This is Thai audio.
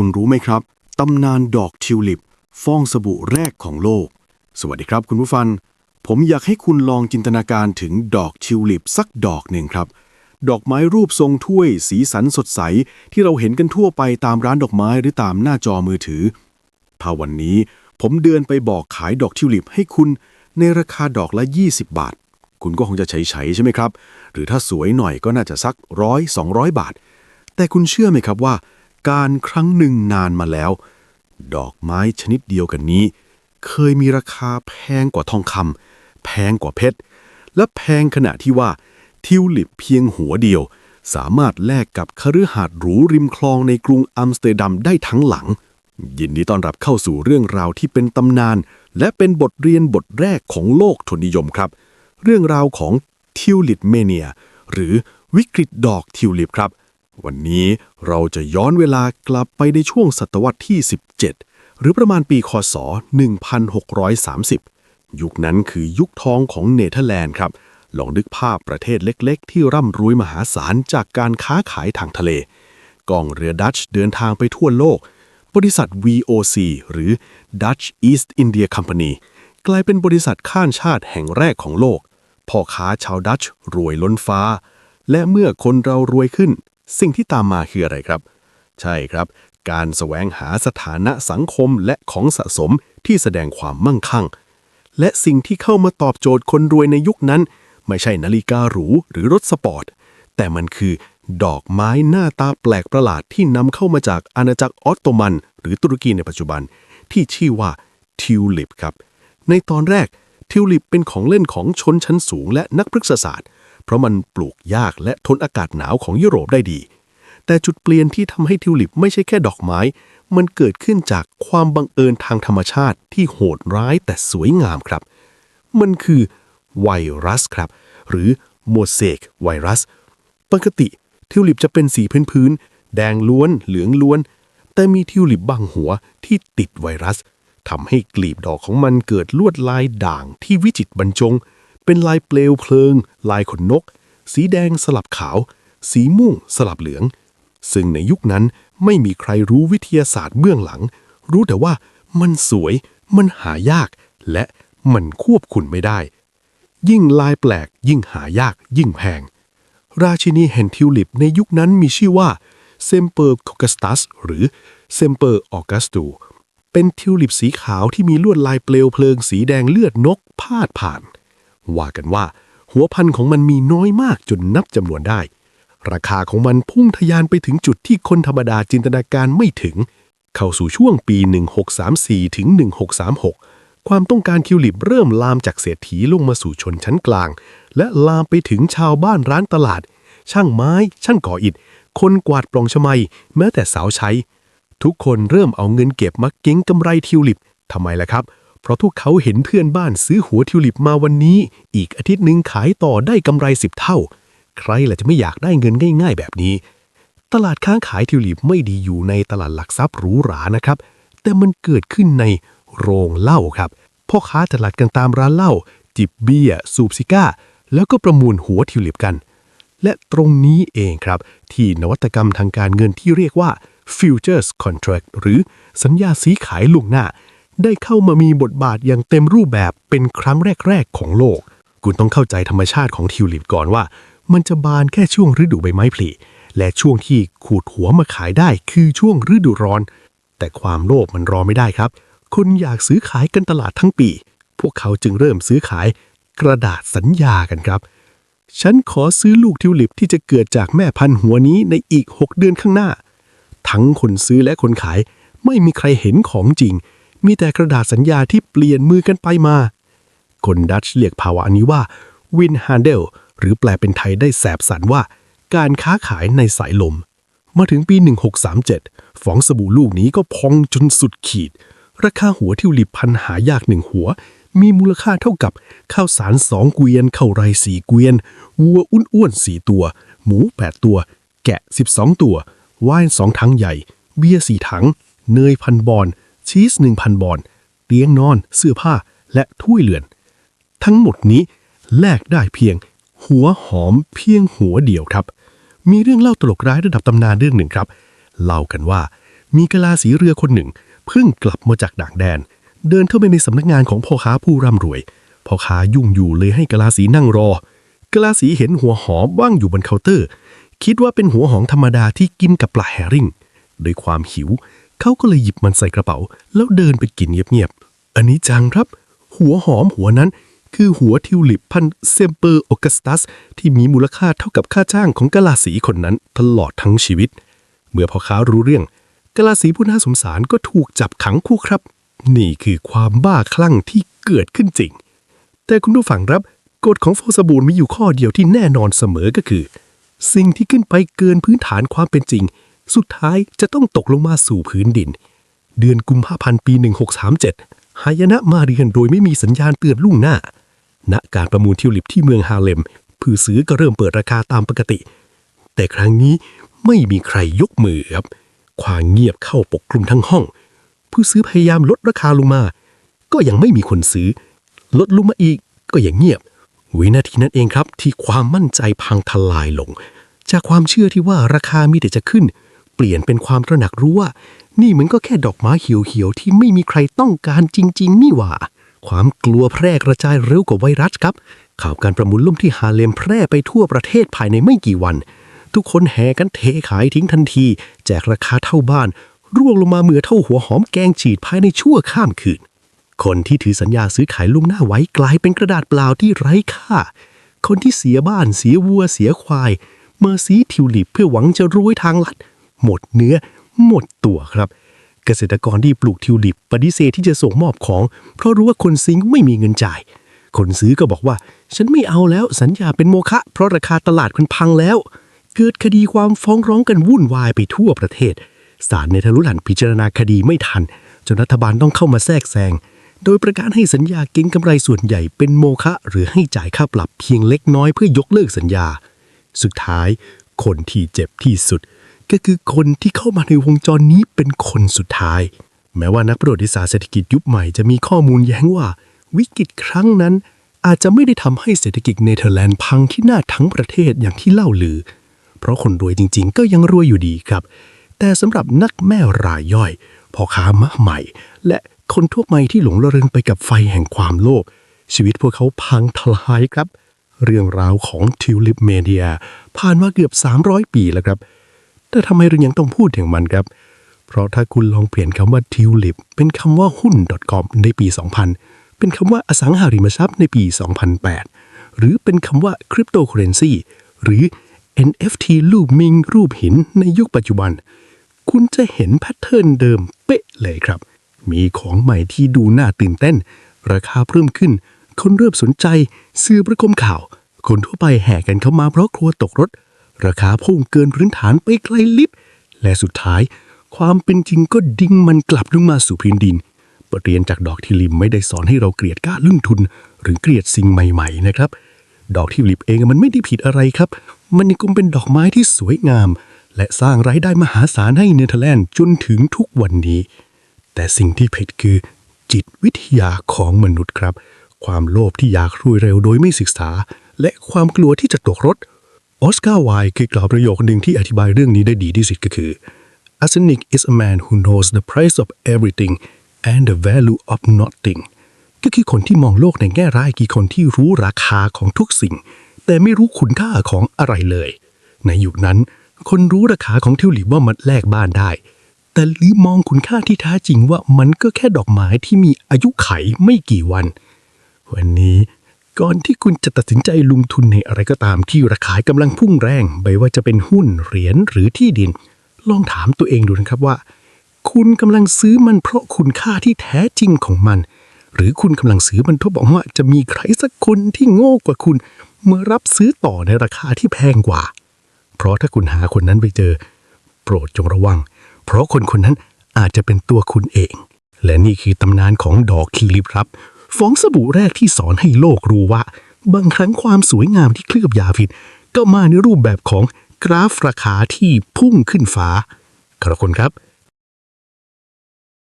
คุณรู้ไหมครับ ตำนานดอกทิวลิป ฟองสบู่แรกของโลก สวัสดีครับคุณผู้ฟัง ผมอยากให้คุณลองจินตนาการถึงดอกทิวลิปสักดอกหนึ่งครับ ดอกไม้รูปทรงถ้วย สีสันสดใส ที่เราเห็นกันทั่วไปตามร้านดอกไม้หรือตามหน้าจอมือถือ ถ้าวันนี้ผมเดินไปบอกขายดอกทิวลิปให้คุณในราคาดอกละ 20 บาท คุณก็คงจะเฉยๆใช่ไหมครับ หรือถ้าสวยหน่อยก็น่าจะสักร้อยสองร้อยบาท แต่คุณเชื่อไหมครับว่า การครั้งหนึ่งนานมาแล้ว ดอกไม้ชนิดเดียวกันนี้ เคยมีราคาแพงกว่าทองคำแพงกว่าเพชร และแพงขณะที่ว่า ทิวลิปเพียงหัวเดียว สามารถแลกกับคฤหาสน์หรูริมคลองในกรุงอัมสเตอร์ดัมได้ทั้งหลัง ยินดีต้อนรับเข้าสู่เรื่องราวที่เป็นตำนาน และเป็นบทเรียนบทแรกของโลกทุนนิยมครับ เรื่องราวของทิวลิปเมเนีย หรือวิกฤตดอกทิวลิปครับ วันนี้เราจะย้อนเวลากลับไปในช่วงศตวรรษที่ 17 หรือประมาณปีคศ 1630 ยุคนั้นคือยุคทองของเนเธอร์แลนด์ครับ ลองนึกภาพประเทศเล็กๆ ที่ร่ำรวยมหาศาลจากการค้าขายทางทะเล กองเรือดัตช์เดินทางไปทั่วโลก บริษัท VOC หรือ Dutch East India Company กลายเป็นบริษัทข้ามชาติแห่งแรกของโลก พ่อค้าชาวดัตช์รวยล้นฟ้า และเมื่อคนเรารวยขึ้น สิ่งที่ตามมาคืออะไรครับ ใช่ครับ การแสวงหาสถานะสังคมและของสะสมที่แสดงความมั่งคั่ง และสิ่งที่เข้ามาตอบโจทย์คนรวยในยุคนั้น ไม่ใช่นาฬิกาหรูหรือรถสปอร์ต แต่มันคือดอกไม้หน้าตาแปลกประหลาดที่นำเข้ามาจากอาณาจักรออตโตมัน หรือตุรกีในปัจจุบัน ที่ชื่อว่าทิวลิปครับ ในตอนแรกทิวลิปเป็นของเล่นของชนชั้นสูงและนักพฤกษศาสตร์ เพราะมันปลูกยากและทนอากาศหนาวของยุโรปได้ดี แต่จุดเปลี่ยนที่ทำให้ทิวลิปไม่ใช่แค่ดอกไม้ มันเกิดขึ้นจากความบังเอิญทางธรรมชาติที่โหดร้ายแต่สวยงามครับ มันคือไวรัสครับ หรือโมเสกไวรัส ปกติทิวลิปจะเป็นสีพื้นๆ แดงล้วน เหลืองล้วน แต่มีทิวลิปบางหัวที่ติดไวรัสทำให้กลีบดอกของมันเกิดลวดลายด่างที่วิจิตรบรรจง เป็นลายเปลวเพลิง ลายขนนก สีแดงสลับขาว สีม่วงสลับเหลือง ซึ่งในยุคนั้นไม่มีใครรู้วิทยาศาสตร์เบื้องหลัง รู้แต่ว่ามันสวย มันหายาก และมันควบคุมไม่ได้ ยิ่งลายแปลกยิ่งหายากยิ่งแพง ราชินีแห่งทิวลิปในยุคนั้นมีชื่อว่าเซมเปอร์คอกัสตัสหรือเซมเปอร์ออกัสตูเป็นทิวลิปสีขาวที่มีลวดลายเปลวเพลิงสีแดงเลือดนกพาดผ่าน ว่ากันว่า หัวพันธุ์ของมันมีน้อยมากจนนับจำนวนได้ ราคาของมันพุ่งทะยานไปถึงจุดที่คนธรรมดาจินตนาการไม่ถึง เข้าสู่ช่วงปี 1634 ถึง 1636 ความต้องการทิวลิปเริ่มลามจากเศรษฐีลงมาสู่ชนชั้นกลาง และลามไปถึงชาวบ้านร้านตลาด ช่างไม้ ช่างก่ออิฐ คนกวาดปล่องชมัย แม้แต่สาวใช้ ทุกคนเริ่มเอาเงินเก็บมาเก็งกำไรทิวลิปทำไมล่ะครับ เพราะทุกเขาเห็นเพื่อนบ้านซื้อหัวทิวลิปมาวันนี้ อีกอาทิตย์หนึ่งขายต่อได้กำไรสิบเท่า ใครล่ะจะไม่อยากได้เงินง่าย ๆ แบบนี้ ตลาดค้าขายทิวลิปไม่ดีอยู่ในตลาดหลักทรัพย์หรูหรานะครับ แต่มันเกิดขึ้นในโรงเหล้าครับพ่อค้าตลาดกันตามร้านเหล้าจิบเบียร์สูบซิก้า แล้วก็ประมูลหัวทิวลิปกัน และตรงนี้เองครับ ที่นวัตกรรมทางการเงินที่เรียกว่า futures contract หรือสัญญาซื้อขายล่วงหน้า ได้เข้ามามีบทบาทอย่างเต็มรูปแบบเป็นครั้งแรก ๆ ของโลก คุณต้องเข้าใจธรรมชาติของทิวลิปก่อนว่า มันจะบานแค่ช่วงฤดูใบไม้ผลิและช่วงที่ขูดหัวมาขายได้คือช่วงฤดูร้อน แต่ความโลภมันรอไม่ได้ครับ คนอยากซื้อขายกันตลาดทั้งปี พวกเขาจึงเริ่มซื้อขายกระดาษสัญญากันครับ ฉันขอซื้อลูกทิวลิปที่จะเกิดจากแม่พันธุ์หัวนี้ในอีก 6 เดือนข้างหน้า ทั้งคนซื้อและคนขายไม่มีใครเห็นของจริง มีแต่กระดาษสัญญาที่เปลี่ยนมือกันไปมา คนดัตช์เรียกภาวะนี้ว่าวินฮ n นเดลหรือแปลเป็นไทยได้แสบสันว่า การค้าขายในสายลม มาถึงปี 1637ฟองสบู่ลูกนี้ก็พองจนสุดขีด ราคาหัวทิวลิปพันหายากหนึ่งหัว มีมูลค่าเท่ากับข้าวสารสองเกวียนข้าวไรสี่เกวียน วัวอ้วนๆสี่ตัว หมูแปดตัว แกะ 12 ตัว ไวน์สองถังใหญ่ เบียร์สี่ถัง เนยพันบอน ชีสหนึ่งพันบอนเตียงนอน เสื้อผ้าและถ้วยเรือน ทั้งหมดนี้แลกได้เพียง หัวหอมเพียงหัวเดียวครับ มีเรื่องเล่าตลกร้ายระดับตำนานเรื่องหนึ่งครับ เล่ากันว่ามีกะลาสีเรือคนหนึ่ง เพิ่งกลับมาจากด่างแดน เดินเข้าไปในสำนักงานของพ่อค้าผู้ร่ำรวยพ่อค้ายุ่งอยู่เลยให้กะลาสีนั่งรอกะลาสีเห็นหัวหอมว่างอยู่บนเคาน์เตอร์ คิดว่าเป็นหัวหอมธรรมดาที่กินกับปลาแฮริงด้วยความหิว เขาก็เลยหยิบมันใส่กระเป๋า แล้วเดินไปกินเงียบๆ อันนี้จังครับ หัวหอมหัวนั้น คือหัวทิวลิปพันเซมเปอร์โอกัสตัส ที่มีมูลค่าเท่ากับค่าจ้างของกะลาสีคนนั้นตลอดทั้งชีวิต เมื่อพ่อค้ารู้เรื่องกะลาสีผู้น่าสงสารก็ถูกจับขังคู่ครับ นี่คือความบ้าคลั่งที่เกิดขึ้นจริง แต่คุณผู้ฟังครับกฎของโฟสบูลมีอยู่ข้อเดียวที่แน่นอนเสมอก็คือ สิ่งที่ขึ้นไปเกินพื้นฐานความเป็นจริง สุดท้ายจะต้องตกลงมาสู่พื้นดิน เดือนกุมภาพันธ์ปี 1637 หายนะมาเรียนโดยไม่มีสัญญาณเตือนล่วงหน้า ณ การประมูลทิวลิปที่เมืองฮาเลม ผู้ซื้อก็เริ่มเปิดราคาตามปกติ แต่ครั้งนี้ไม่มีใครยกมือครับ ความเงียบเข้าปกคลุมทั้งห้อง ผู้ซื้อพยายามลดราคาลงมา ก็ยังไม่มีคนซื้อ ลดลงมาอีกก็ยังเงียบ วินาทีนั้นเองครับที่ความมั่นใจพังทลายลง จากความเชื่อที่ว่าราคามีแต่จะขึ้น เปลี่ยนเป็นความตระหนักรู้ว่า นี่มันก็แค่ดอกไม้เหี่ยวๆที่ไม่มีใครต้องการจริง ๆ นี่หว่า ความกลัวแพร่กระจายเร็วกว่าไวรัสครับ ข่าวการประมูลล่มที่ฮาเลมแพร่ไปทั่วประเทศภายในไม่กี่วัน ทุกคนแห่กันเทขายทิ้งทันที แจกราคาเท่าบ้าน ร่วงลงมาเหมือเท่าหัวหอมแกงฉีดภายในชั่วข้ามคืน คนที่ถือสัญญาซื้อขายล่วงหน้าไว้กลายเป็นกระดาษเปล่าที่ไร้ค่า คนที่เสียบ้านเสียวัวเสียควายเมอร์ซีทิวลิปเพื่อหวังจะรวยทางลัด หมดเนื้อ หมดตัวครับ เกษตรกรที่ปลูกทิวลิป ปฏิเสธที่จะส่งมอบของ เพราะรู้ว่าคนซิงไม่มีเงินจ่าย คนซื้อก็บอกว่า ฉันไม่เอาแล้วสัญญาเป็นโมฆะเพราะราคาตลาดมันพังแล้ว เกิดคดีความฟ้องร้องกันวุ่นวายไปทั่วประเทศศาลในทะลุหลันพิจารณาคดีไม่ทัน จนรัฐบาลต้องเข้ามาแทรกแซงโดยประกาศให้สัญญาเก็งกำไรส่วนใหญ่เป็นโมฆะหรือให้จ่ายค่าปรับเพียงเล็กน้อยเพื่อยกเลิกสัญญา สุดท้าย คนที่เจ็บที่สุด ก็คือคนที่เข้ามาในวงจรนี้เป็นคนสุดท้าย แม้ว่านักประวัติศาสตร์เศรษฐกิจยุคใหม่จะมีข้อมูลแย้งว่า วิกฤตครั้งนั้น อาจจะไม่ได้ทำให้เศรษฐกิจเนเธอร์แลนด์พังที่หน้าทั้งประเทศอย่างที่เล่าลือ เพราะคนรวยจริง ๆ ก็ยังรวยอยู่ดีครับ แต่สำหรับนักแม่รายย่อยพ่อค้ามะใหม่ และคนทั่วไปที่หลงระเริงไปกับไฟแห่งความโลภชีวิตพวกเขาพังทลายครับ เรื่องราวของทิวลิปเมเดียผ่านมาเกือบ 300 ปีแล้วครับ แต่ทำไมเรายังต้องพูดถึงมันครับ เพราะถ้าคุณลองเปลี่ยนคำว่าทิวลิปเป็นคำว่าหุ้น .com ในปี 2000 เป็นคำว่าอสังหาริมทรัพย์ในปี 2008 หรือเป็นคำว่าคริปโตเคอเรนซีหรือ NFT รูปมิง รูปหินในยุคปัจจุบัน คุณจะเห็นแพทเทิร์นเดิมเป๊ะเลยครับ มีของใหม่ที่ดูน่าตื่นเต้น ราคาเพิ่มขึ้น คนเริ่มสนใจสื่อประคมข่าว คนทั่วไปแห่กันเข้ามาเพราะกลัวตกรถ ราคาพุ่งเกินพื้นฐานไปไกลลิบ และสุดท้าย ความเป็นจริงก็ดิ่งมันกลับลงมาสู่พื้นดิน บทเรียนจากดอกทิลิปไม่ได้สอนให้เราเกลียดกล้าลงทุน หรือเกลียดสิ่งใหม่ ๆ นะครับ ดอกทิลิปเองมันไม่ได้ผิดอะไรครับ มันยังคงเป็นดอกไม้ที่สวยงาม และสร้างรายได้มหาศาลให้เนเธอร์แลนด์จนถึงทุกวันนี้ แต่สิ่งที่ผิดคือจิตวิทยาของมนุษย์ครับ ความโลภที่อยากรวยเร็วโดยไม่ศึกษา และความกลัวที่จะตกรถ ออสการ์ไวล์คือกล่าวประโยคหนึ่งที่อธิบายเรื่องนี้ได้ดีที่สุดก็คือ A cynic is a man who knows the price of everything and the value of nothing ก็คือคนที่มองโลกในแง่ร้ายกี่คนที่รู้ราคาของทุกสิ่ง แต่ไม่รู้คุณค่าของอะไรเลย ในยุคนั้น คนรู้ราคาของทิวลิปว่ามันแลกบ้านได้ แต่ลืมมองคุณค่าที่แท้จริงว่ามันก็แค่ดอกไม้ที่มีอายุไขไม่กี่วัน วันนี้ ก่อนที่คุณจะตัดสินใจลงทุนในอะไรก็ตามที่ราคากำลังพุ่งแรง ไม่ว่าจะเป็นหุ้นเหรียญหรือที่ดิน ลองถามตัวเองดูนะครับว่า คุณกำลังซื้อมันเพราะคุณค่าที่แท้จริงของมัน หรือคุณกำลังซื้อมันเพราะบอกว่าจะมีใครสักคนที่โง่กว่าคุณเมื่อรับซื้อต่อในราคาที่แพงกว่า เพราะถ้าคุณหาคนนั้นไปเจอ โปรดจงระวัง เพราะคนคนนั้นอาจจะเป็นตัวคุณเอง และนี่คือตำนานของดอกทิวลิปครับ ฟองสบู่แรกที่สอนให้โลกรู้ว่า บางครั้งความสวยงามที่เคลือบยาพิษ ก็มาในรูปแบบของกราฟราคาที่พุ่งขึ้นฟ้าขอบคุณครับ